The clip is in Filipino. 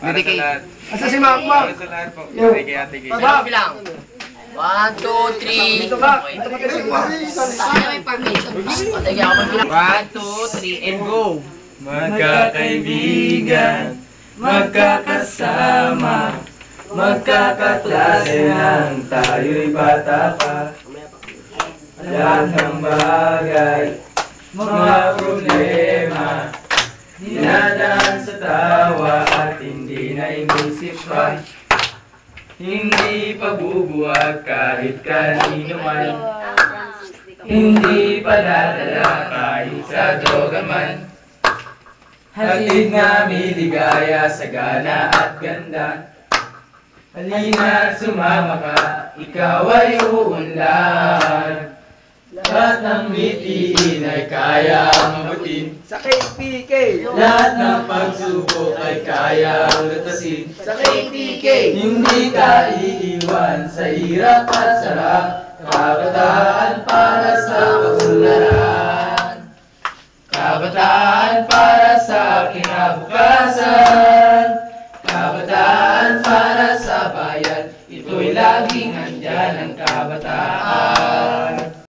Para sa lahat. Asa si Mac Mac? Para sa lahat po. Yo. Kay ate Gay. Ano bilang? One, two, three. Dito? Okay. Dito ba kasi? Sana may permission. O, sige, ako magbilang. One, two, three, and go. Magkakaibigan, magkakasama, magkakaklase nang tayo'y bata pa. Lahat ng bagay, mga problema, dinadaan sa tawa inisip pa. Hindi pabubuwag kahit kanino man. Hindi padadala kahit sa droga man. Hatid namin ligaya sa gana at ganda. Halina, sumama ka, ikaw ay uunlad. Lahat ng mitiin ay kaya mabutin. Sa KPK. Lahat ng pagsubok ay kaya lutasin. Sa KPK. Hindi ka iiwan sa hirap at sarap. Kabataan para sa kasunlaran. Kabataan para sa kinabukasan. Kabataan para sa bayan. Ito'y laging andyan ang kabataan.